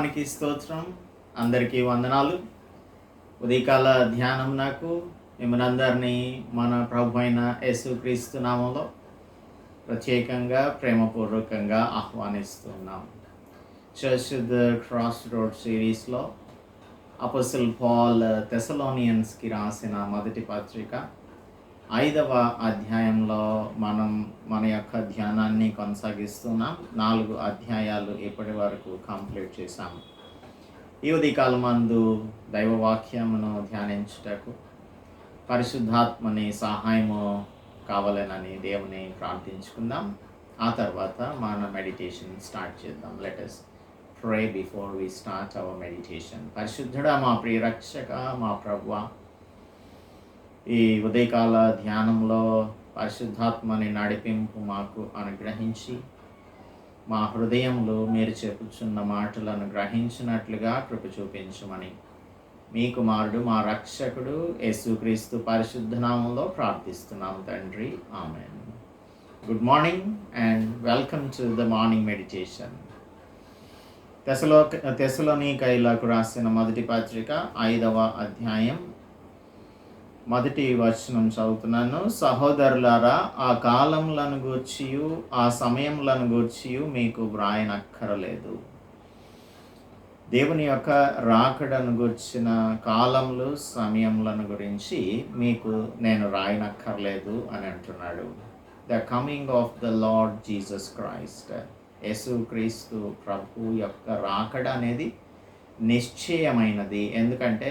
నామానికి స్తోత్రం. అందరికీ వందనాలు. ఉదయకాల ధ్యానం నాకు మిమ్మల్ని అందరినీ మన ప్రభు అయిన యేసుక్రీస్తు నామంలో ప్రత్యేకంగా ప్రేమపూర్వకంగా ఆహ్వానిస్తున్నాం. చర్చ్ ద క్రాస్ రోడ్ సిరీస్లో అపసల్ పాల్ తెసలోనియన్స్కి రాసిన మొదటి పత్రిక ఐదవ అధ్యాయంలో మనం మన యొక్క ధ్యానాన్ని కొనసాగిస్తున్నాం. నాలుగు అధ్యాయాలు ఇప్పటి వరకు కంప్లీట్ చేశాము ఈ ఉదయకాలమందు దైవవాక్యమును ధ్యానించుటకు పరిశుద్ధాత్మని సహాయము కావాలనని దేవుని ప్రార్థించుకుందాం. ఆ తర్వాత మన మెడిటేషన్ స్టార్ట్ చేద్దాం. Let us pray before we start our meditation పరిశుద్ధుడా మా ప్రియరక్షక మా ప్రభువ ఈ ఉదయకాల ధ్యానంలో పరిశుద్ధాత్మని నడిపింపు మాకు అనుగ్రహించి మా హృదయంలో మీరు చెప్పుచున్న మాటలను గ్రహించినట్లుగా కృప చూపించమని. మీ కుమారుడు మా రక్షకుడు యేసుక్రీస్తు పరిశుద్ధ నామంలో ప్రార్థిస్తున్నాం తండ్రి. ఆమె good morning and welcome to the morning meditation. తెసలో తెసలోని కైలకు రాసిన మొదటి పత్రిక ఐదవ అధ్యాయం మొదటి వచనం చదువుతున్నాను. సహోదరులారా ఆ కాలంలను గూర్చియు ఆ సమయంలను గూర్చియు మీకు వ్రాయనక్కరలేదు. దేవుని యొక్క రాకడను గుర్చిన కాలములు సమయంలను గురించి మీకు నేను రాయనక్కర్లేదు అని అంటున్నాడు. The coming of the lord Jesus Christ యేసు క్రీస్తు ప్రభు యొక్క రాకడ అనేది నిశ్చయమైనది. ఎందుకంటే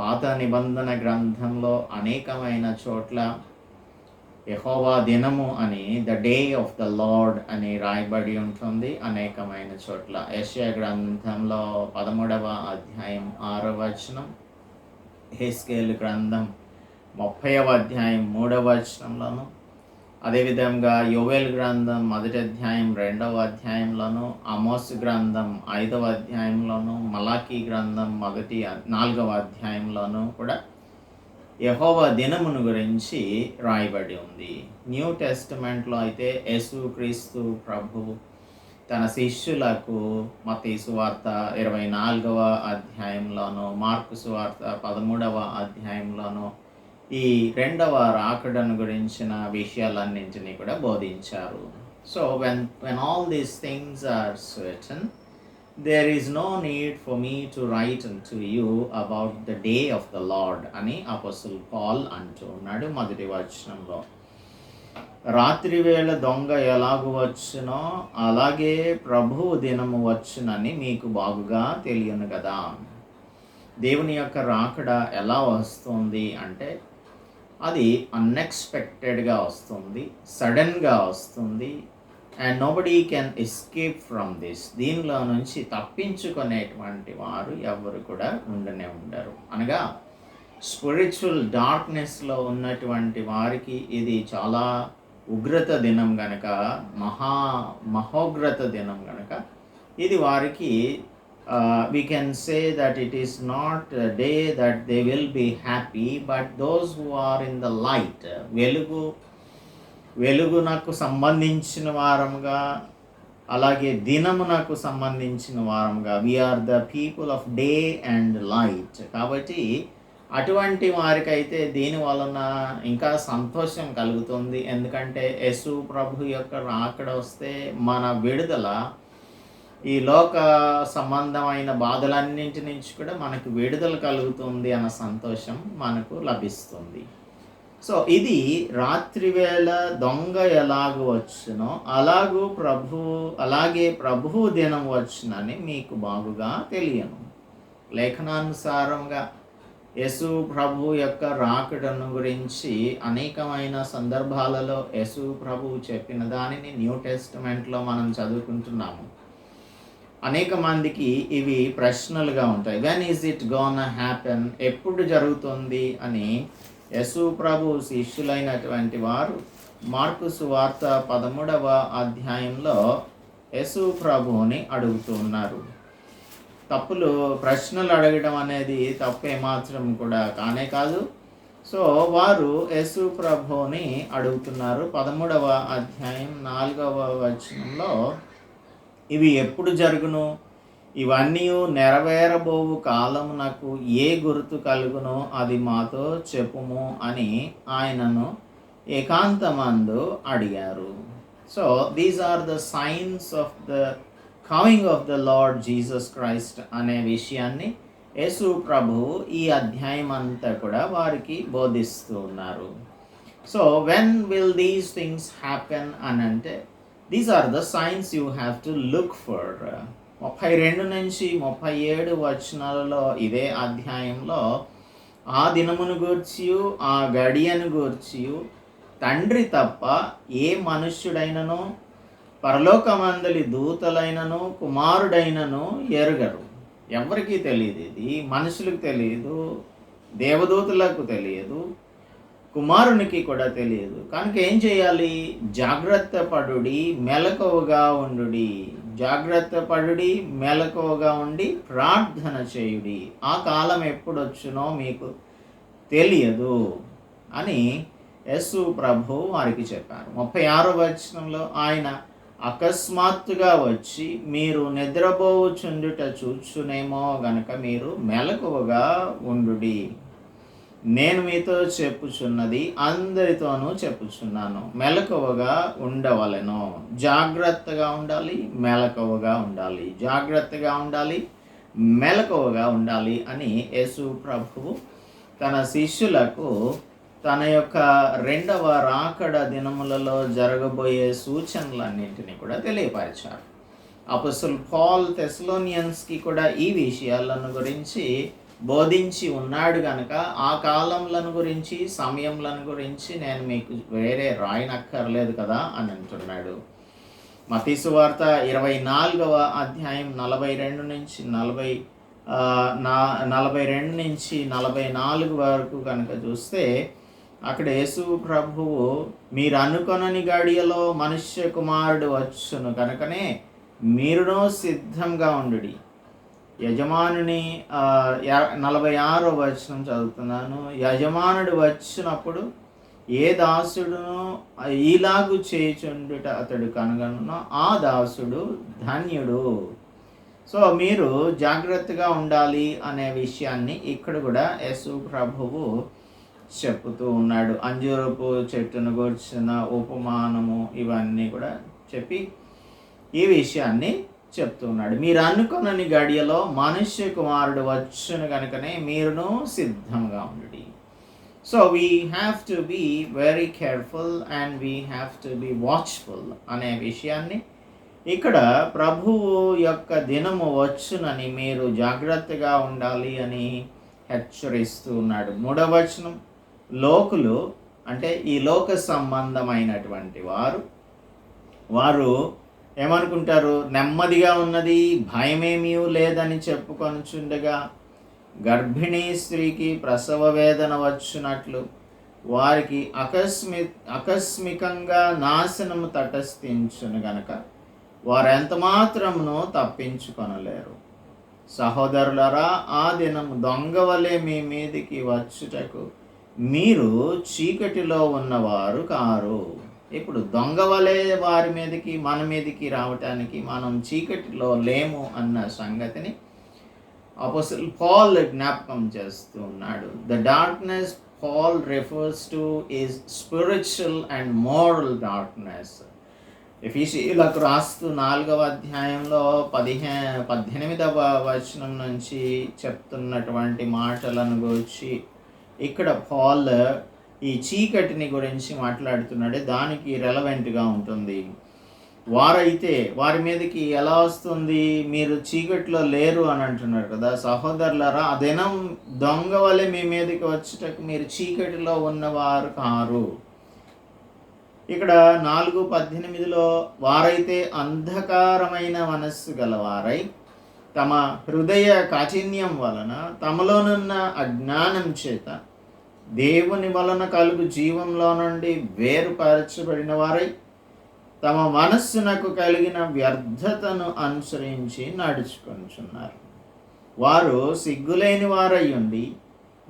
పాత నిబంధన గ్రంథంలో అనేకమైన చోట్ల యహోవా దినము అని the day of the lord అని రాయబడి ఉంటుంది. అనేకమైన చోట్ల. యశ్యా గ్రంథంలో పదమూడవ అధ్యాయం ఆరవ వచనం హెస్కేల్ గ్రంథం ముప్పైవ అధ్యాయం మూడవ వచనంలోను అదేవిధంగా యోవేల్ గ్రంథం మొదటి అధ్యాయం రెండవ అధ్యాయంలోను అమోస్ గ్రంథం ఐదవ అధ్యాయంలోను మలాకీ గ్రంథం మొదటి నాలుగవ అధ్యాయంలోను కూడా యహోవ దినమును గురించి రాయబడి ఉంది. న్యూ టెస్టిమెంట్లో అయితే యేసు క్రీస్తు ప్రభు తన శిష్యులకు మత సువార్త ఇరవై నాలుగవ అధ్యాయంలోను మార్కు సువార్త పదమూడవ అధ్యాయంలోను ఈ రెండవ రాకడను గురించిన విషయాలన్నింటినీ కూడా బోధించారు. So when when all these things are certain there is no need for me to write to you about the day of the lord అని అపసుల్ పాల్ అంటూ ఉన్నాడు మొదటి వచనంలో. రాత్రి వేళ దొంగ ఎలాగు వచ్చునో అలాగే ప్రభువు దినము వచ్చునని మీకు బాగుగా తెలియను కదా. దేవుని యొక్క రాకడ ఎలా వస్తుంది అంటే అది అన్ఎక్స్పెక్టెడ్గా వస్తుంది సడన్గా వస్తుంది and nobody can escape from this దీనిలో నుంచి తప్పించుకునేటువంటి వారు ఎవరు కూడా ఉండనే ఉండరు. అనగా స్పిరిచువల్ డార్క్నెస్లో ఉన్నటువంటి వారికి ఇది చాలా ఉగ్రత దినం గనక మహా మహోగ్రత దినం గనక ఇది వారికి uh, we can say that it it is not day that they will be happy but those who are in the light వెలుగు వెలుగునకు సంబంధించిన వారంగా అలాగే దినమునకు సంబంధించిన వారంగా. We are the people of day and light కాబట్టి అటువంటి వారికైతే దీని వలన ఇంకా సంతోషం కలుగుతుంది. ఎందుకంటే యశు ప్రభు యొక్క రాకడ వస్తే మన విడుదల ఈ లోక సంబంధమైన బాధలన్నింటి నుంచి కూడా మనకు విడుదల కలుగుతుంది అన్న సంతోషం మనకు లభిస్తుంది. సో ఇది రాత్రివేళ దొంగ ఎలాగూ వచ్చునో అలాగూ ప్రభు అలాగే ప్రభువు దినం వచ్చునని మీకు బాగుగా తెలియను. లేఖనానుసారంగా యశు ప్రభు యొక్క రాకడను గురించి అనేకమైన సందర్భాలలో యశు ప్రభు చెప్పిన దానిని న్యూ టెస్ట్మెంట్లో మనం చదువుకుంటున్నాము. అనేక మందికి ఇవి ప్రశ్నలుగా ఉంటాయి. When is it gonna happen ఎప్పుడు జరుగుతుంది? అని యశు ప్రభు శిష్యులైనటువంటి వారు మార్కు సువార్త పదమూడవ అధ్యాయంలో యశు ప్రభువుని అడుగుతూ ఉన్నారు. తప్పులు ప్రశ్నలు అడగడం అనేది తప్పే మాత్రం కూడా కానే కాదు. సో వారు యేసు ప్రభుని అడుగుతున్నారు. పదమూడవ అధ్యాయం నాలుగవ వచనంలో ఇవి ఎప్పుడు జరుగును? ఇవన్నీ నెరవేరబోవు కాలమునకు ఏ గుర్తు కలుగునో అది మాతో చెప్పుము అని ఆయనను ఏకాంతమందు అడిగారు. So these are the signs of the coming of the lord Jesus Christ అనే విషయాన్ని యేసు ప్రభు ఈ అధ్యాయం అంతా కూడా వారికి బోధిస్తూ ఉన్నారు. So when will these things happen అని అంటే these are the signs you have to look for ముప్పై రెండు నుంచి ముప్పై ఏడు వచనాలలో ఇదే అధ్యాయంలో ఆ దినమును గూర్చియు ఆ గడియను గూర్చియు. తండ్రి తప్ప ఏ మనుష్యుడైనను పరలోకమందలి దూతలైనను కుమారుడైనను ఎరగరు. ఎవరికీ తెలియదు ఇది. మనుషులకు తెలియదు. దేవదూతలకు తెలియదు. కుమారునికి కూడా తెలియదు. కనుక ఏం చేయాలి? జాగ్రత్త పడుడి మెలకువగా ఉండుడి. జాగ్రత్త పడుడి మెలకువగా ఉండి ప్రార్థన చేయుడి. ఆ కాలం ఎప్పుడొచ్చునో మీకు తెలియదు అని యస్సు ప్రభు వారికి చెప్పారు. ముప్పై ఆరో వచనంలో ఆయన అకస్మాత్తుగా వచ్చి మీరు నిద్రపోవుచుండుట చూచునేమో గనక మీరు మెలకువగా ఉండుడి. నేను మీతో చెప్పుచున్నది అందరితోనూ చెప్పుచున్నాను. మెలకువగా ఉండవలను. జాగ్రత్తగా ఉండాలి మెలకువగా ఉండాలి. జాగ్రత్తగా ఉండాలి మెలకువగా ఉండాలి అని యేసు ప్రభువు తన శిష్యులకు తన యొక్క రెండవ రాకడ దినములలో జరగబోయే సూచనలన్నింటినీ కూడా తెలియపరిచారు. అపసుల్ పాల్ తెస్లోనియన్స్కి కూడా ఈ విషయాలను గురించి బోధించి ఉన్నాడు కనుక ఆ కాలంలను గురించి సమయంలను గురించి నేను మీకు వేరే రాయనక్కర్లేదు కదా అని అంటున్నాడు. మతీసు వార్త ఇరవై నాలుగవ అధ్యాయం నలభై రెండు నుంచి నలభై నా నలభై రెండు నుంచి నలభై నాలుగు వరకు కనుక చూస్తే అక్కడ యేసు ప్రభువు మీరు అనుకొనని గడియలో మనుష్య కుమారుడు వచ్చును కనుకనే మీరునో సిద్ధంగా ఉండు యజమానుని నలభై ఆరో వచనం చదువుతున్నాను. యజమానుడు వచ్చినప్పుడు ఏ దాసుడును ఈలాగు చేయుచుండుట అతడు కనుగొనో ఆ దాసుడు ధన్యుడు. సో మీరు జాగ్రత్తగా ఉండాలి అనే విషయాన్ని ఇక్కడ కూడా యశు ప్రభువు చెప్తూ ఉన్నాడు. అంజూరపు చెట్టును గూర్చిన ఉపమానము ఇవన్నీ కూడా చెప్పి ఈ విషయాన్ని చెప్తున్నాడు. మీరు అనుకున్నని గడియలో మనుష్య కుమారుడు వచ్చును కనుకనే మీరును సిద్ధంగా ఉండి so we have to be very careful and we have to be watchful అనే విషయాన్ని ఇక్కడ ప్రభువు యొక్క దినము వచ్చునని మీరు జాగ్రత్తగా ఉండాలి అని హెచ్చరిస్తూ ఉన్నాడు. మూడవచనం లోకులు అంటే ఈ లోక సంబంధమైనటువంటి వారు వారు ఏమనుకుంటారు? నెమ్మదిగా ఉన్నది భయమేమీ లేదని చెప్పుకొనుచుండగా గర్భిణీ స్త్రీకి ప్రసవ వేదన వచ్చినట్లు వారికి అకస్మి ఆకస్మికంగా నాశనము తటస్థించును గనక వారు మాత్రమునో తప్పించుకొనలేరు. సహోదరులరా ఆ దినం దొంగ వలె మీ మీదికి వచ్చుటకు మీరు చీకటిలో ఉన్నవారు కారు. ఇప్పుడు దొంగ వలె వారి మీదకి మన మీదకి రావటానికి మనం చీకటిలో లేము అన్న సంగతిని అపోసల్ పాల్ జ్ఞాపకం చేస్తూ ఉన్నాడు the darkness Paul refers to is spiritual and moral darkness ఎఫీసీలకు రాస్తూ నాలుగవ అధ్యాయంలో పదిహే పద్దెనిమిదవ వచనం నుంచి చెప్తున్నటువంటి మాటలను గురించి ఇక్కడ పాల్ ఈ చీకటిని గురించి మాట్లాడుతున్నాడే దానికి రెలవెంట్గా ఉంటుంది. వారైతే వారి మీదకి ఎలా వస్తుంది? మీరు చీకటిలో లేరు అని అంటున్నారు కదా సహోదరులరా ఆ దినం దొంగ వలె మీ మీదకి వచ్చేటకు మీరు చీకటిలో ఉన్నవారు కారు. ఇక్కడ నాలుగు పద్దెనిమిదిలో వారైతే అంధకారమైన మనస్సు గలవారై తమ హృదయ కాఠిన్యం వలన తమలోనున్న అజ్ఞానం చేత దేవుని వలన కలుగు జీవంలో నుండి వేరుపరచబడిన వారై తమ మనస్సునకు కలిగిన వ్యర్థతను అనుసరించి నడుచుకుంటున్నారు వారు సిగ్గులేని వారై ఉండి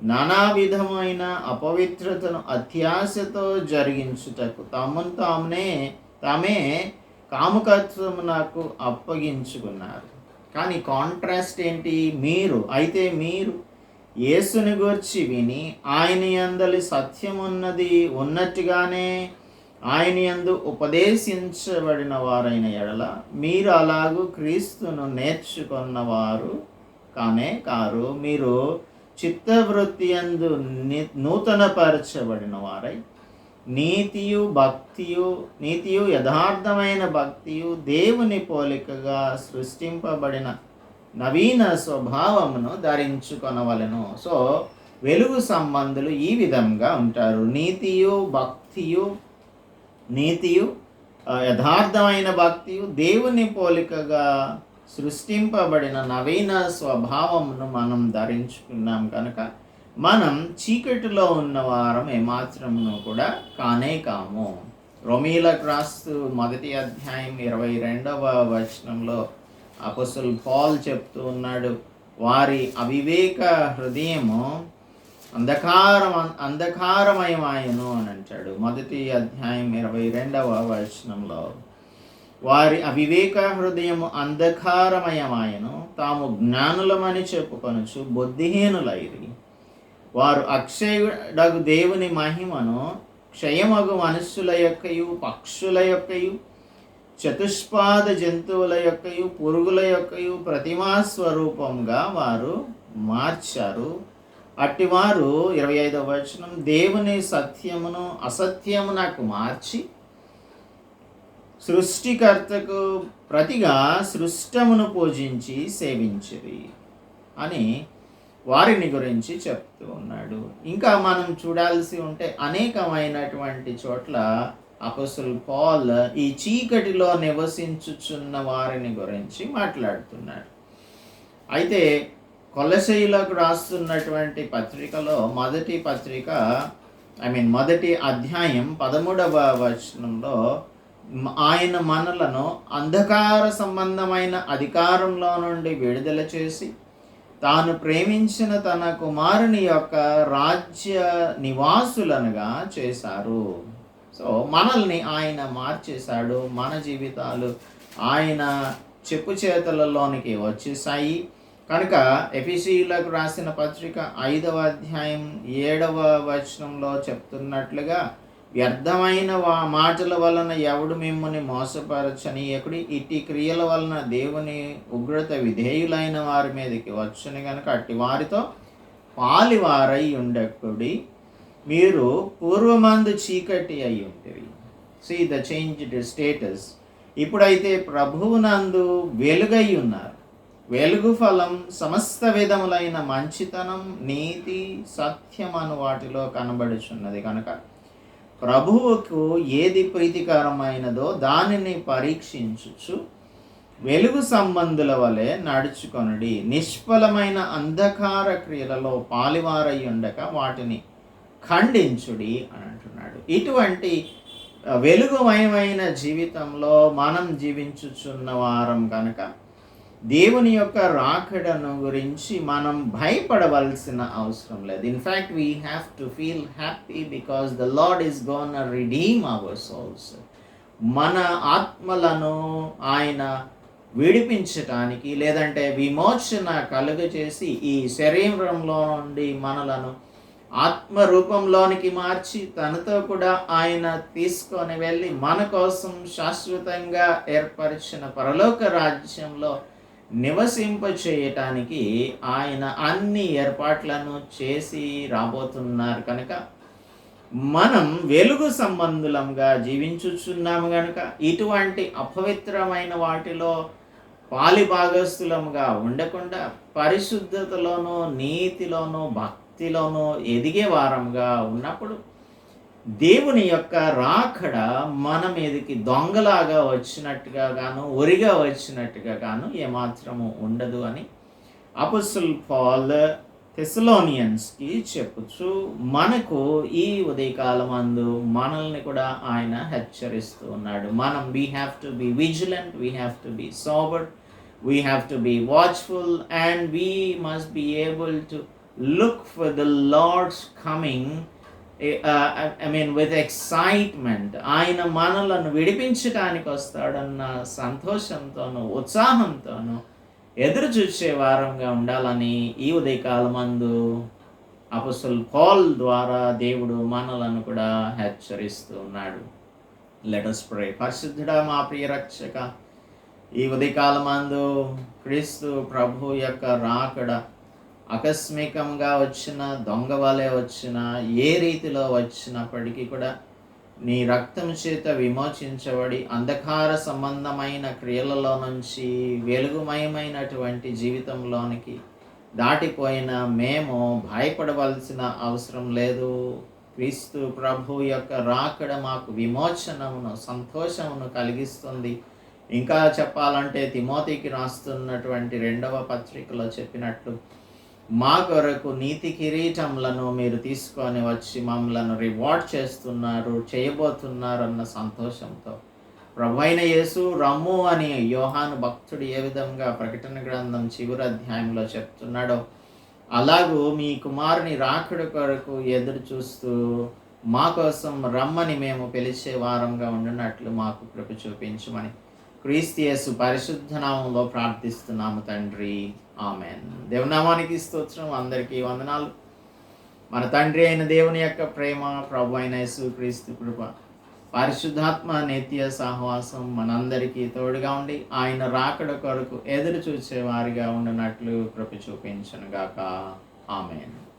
నానా విధమైన అపవిత్రతను అత్యాశతో జరిగించుటకు తమను తామునే తామే కాముకత్వము నాకు అప్పగించుకున్నారు. కానీ కాంట్రాస్ట్ ఏంటి? మీరు అయితే మీరు యేసుని గూర్చి విని ఆయన యందలి సత్యం ఉన్నది ఉన్నట్టుగానే ఆయన యందు ఉపదేశించబడిన వారైన ఎడల మీరు అలాగూ క్రీస్తును నేర్చుకున్నవారు కానే కారు. మీరు చిత్తవృత్తి ఎందు నూతనపరచబడిన వారై. నీతియు భక్తియు నీతియు యథార్థమైన భక్తియు దేవుని పోలికగా సృష్టింపబడిన నవీన స్వభావమును ధరించుకొనవలను. సో వెలుగు సంబంధులు ఈ విధంగా ఉంటారు. నీతియు భక్తియు నీతియు యథార్థమైన భక్తియు దేవుని పోలికగా సృష్టింపబడిన నవీన స్వభావమును మనం ధరించుకున్నాం కనుక మనం చీకటిలో ఉన్న వారం ఏమాత్రమును కూడా కానే కాము. రొమీల క్రాస్తు మొదటి అధ్యాయం ఇరవై రెండవ వచనంలో అపసుల్ పాల్ చెప్తూ ఉన్నాడు వారి అవివేక హృదయము అంధకారం అంధకారమయమాయను అని అంటాడు. మొదటి అధ్యాయం ఇరవై రెండవ వచనంలో వారి అవివేక హృదయము అంధకారమయమాయను తాము జ్ఞానులమని చెప్పుకొనచ్చు బుద్ధిహీనులైరి. వారు అక్షయుడగు దేవుని మహిమను క్షయమగు మనుష్యుల యొక్కయు పక్షుల యొక్కయు చతుష్పాద జంతువుల యొక్కయు పురుగుల యొక్కయు ప్రతిమా స్వరూపంగా వారు మార్చారు. అట్టివారు ఇరవై ఐదవ వచనం దేవుని సత్యమును అసత్యము నాకు మార్చి సృష్టికర్తకు ప్రతిగా సృష్టమును పూజించి సేవించిరి అని వారిని గురించి చెప్తూ ఉన్నాడు. ఇంకా మనం చూడాల్సి ఉంటే అనేకమైనటువంటి చోట్ల అపసుల్ పాల్ ఈ చీకటిలో నివసించుచున్న వారిని గురించి మాట్లాడుతున్నాడు. అయితే కొలసైలకు రాస్తున్నటువంటి పత్రికలో మొదటి పత్రిక ఐ మీన్ మొదటి అధ్యాయం పదమూడవ వచనంలో ఆయన మనలను అంధకార సంబంధమైన అధికారంలో నుండి విడుదల చేసి తాను ప్రేమించిన తన కుమారుని యొక్క రాజ్య నివాసులనుగా చేశారు. సో మనల్ని ఆయన మార్చేశాడు మన జీవితాలు ఆయన చెప్పు చేతులలోనికి వచ్చేసాయి కనుక ఎపిసిలకు రాసిన పత్రిక ఐదవ అధ్యాయం ఏడవ వచనంలో చెప్తున్నట్లుగా వ్యర్థమైన వా మాటల వలన ఎవడు మిమ్మల్ని మోసపరచని ఎక్కడి ఇట్టి క్రియల వలన దేవుని ఉగ్రత విధేయులైన వారి మీదకి వచ్చని కనుక అట్టి వారితో పాలివారై ఉండకుడి. మీరు పూర్వమందు చీకటి అయి ఉంటుంది సీ ద చేంజ్డ్ స్టేటస్ ఇప్పుడైతే ప్రభువునందు వెలుగై ఉన్నారు. వెలుగు ఫలం సమస్త విధములైన మంచితనం నీతి సత్యం అను వాటిలో కనబడుచున్నది కనుక ప్రభువుకు ఏది ప్రీతికరమైనదో దానిని పరీక్షించుచు వెలుగు సంబంధుల వలె నడుచుకొనడి. నిష్ఫలమైన అంధకార క్రియలలో పాలివారై ఉండక వాటిని ఖండించుడి అని అంటున్నాడు. ఇటువంటి వెలుగుమయమైన జీవితంలో మనం జీవించుచున్న వారం కనుక దేవుని యొక్క రాకడను గురించి మనం భయపడవలసిన అవసరం లేదు. In fact we have to feel happy because the lord is gonna redeem our souls మన ఆత్మలను ఆయన విడిపించటానికి లేదంటే విమోచన కలుగజేసి ఈ శరీరంలో నుండి మనలను ఆత్మ రూపంలోనికి మార్చి తనతో కూడా ఆయన తీసుకొని వెళ్ళి మన కోసం శాశ్వతంగా ఏర్పరిచిన పరలోక రాజ్యంలో నివసింప చేయటానికి ఆయన అన్ని ఏర్పాట్లను చేసి రాబోతున్నారు కనుక మనం వెలుగు సంబంధులంగా జీవించుచున్నాము కనుక ఇటువంటి అపవిత్రమైన వాటిలో పాలిభాగస్థులముగా ఉండకుండా పరిశుద్ధతలోనూ నీతిలోనూ భక్తిలోనూ ఎదిగే వారంగా ఉన్నప్పుడు దేవుని యొక్క రాకడ మన మీదకి దొంగలాగా వచ్చినట్టుగా గాను ఒరిగా వచ్చినట్టుగా గాను ఏమాత్రము ఉండదు అని అపుసుల్ పాల్ థెసలోనియన్స్కి చెప్పుచు మనకు ఈ ఉదయకాలం అందు మనల్ని కూడా ఆయన హెచ్చరిస్తూ ఉన్నాడు. మనం we have to be vigilant we have to be sober we have to be watchful and we must be able to look for the Lord's coming I mean with excitement ఆయన మనలను విడిపించడానికి వస్తాడన్న సంతోషంతోనూ ఉత్సాహంతోనూ ఎదురు చూసే వారంగా ఉండాలని ఈ ఉదయకాలమందు అపసుల్ పాల్ ద్వారా దేవుడు మనలను కూడా హెచ్చరిస్తూ ఉన్నాడు. లెటస్ ప్రే పరిశుద్ధుడా మా ప్రియ రక్షక ఈ ఉదయకాలమందు క్రీస్తు ప్రభు యొక్క రాకడ ఆకస్మికంగా వచ్చిన దొంగ వలె వచ్చిన ఏ రీతిలో వచ్చినప్పటికీ కూడా నీ రక్తం చేత విమోచించబడి అంధకార సంబంధమైన క్రియలలో నుంచి వెలుగుమయమైనటువంటి జీవితంలోనికి దాటిపోయిన మేము భయపడవలసిన అవసరం లేదు. క్రీస్తు ప్రభు యొక్క రాకడ మాకు విమోచనమును సంతోషమును కలిగిస్తుంది. ఇంకా చెప్పాలంటే తిమోతికి రాస్తున్నటువంటి రెండవ పత్రికలో చెప్పినట్లు మా కొరకు నీతి కిరీటంలను మీరు తీసుకొని వచ్చి మమ్మలను రివార్డ్ చేస్తున్నారు చేయబోతున్నారు అన్న సంతోషంతో. ప్రభు అయిన యేసు రమ్ము అని యోహాను భక్తుడు ఏ విధంగా ప్రకటన గ్రంథం చివరి అధ్యాయంలో చెప్తున్నాడో అలాగూ మీ కుమారుని రాకడ కొరకు ఎదురు చూస్తూ మా కోసం రమ్మని మేము పిలిచే వారంగా ఉండినట్లు మాకు కృప చూపించమని. క్రీస్తియస్సు పరిశుద్ధ నామంలో ప్రార్థిస్తున్నాము తండ్రి. ఆమెన్. దేవనామానికి స్తోత్రం. అందరికీ వందనాలు. మన తండ్రి అయిన దేవుని యొక్క ప్రేమ ప్రభు అయిన యేసు క్రీస్తు కృప పరిశుద్ధాత్మ నిత్య సహవాసం మనందరికీ తోడుగా ఉండి ఆయన రాకడ కొరకు ఎదురు చూసే వారిగా కృప చూపించను గాక ఆమెన్.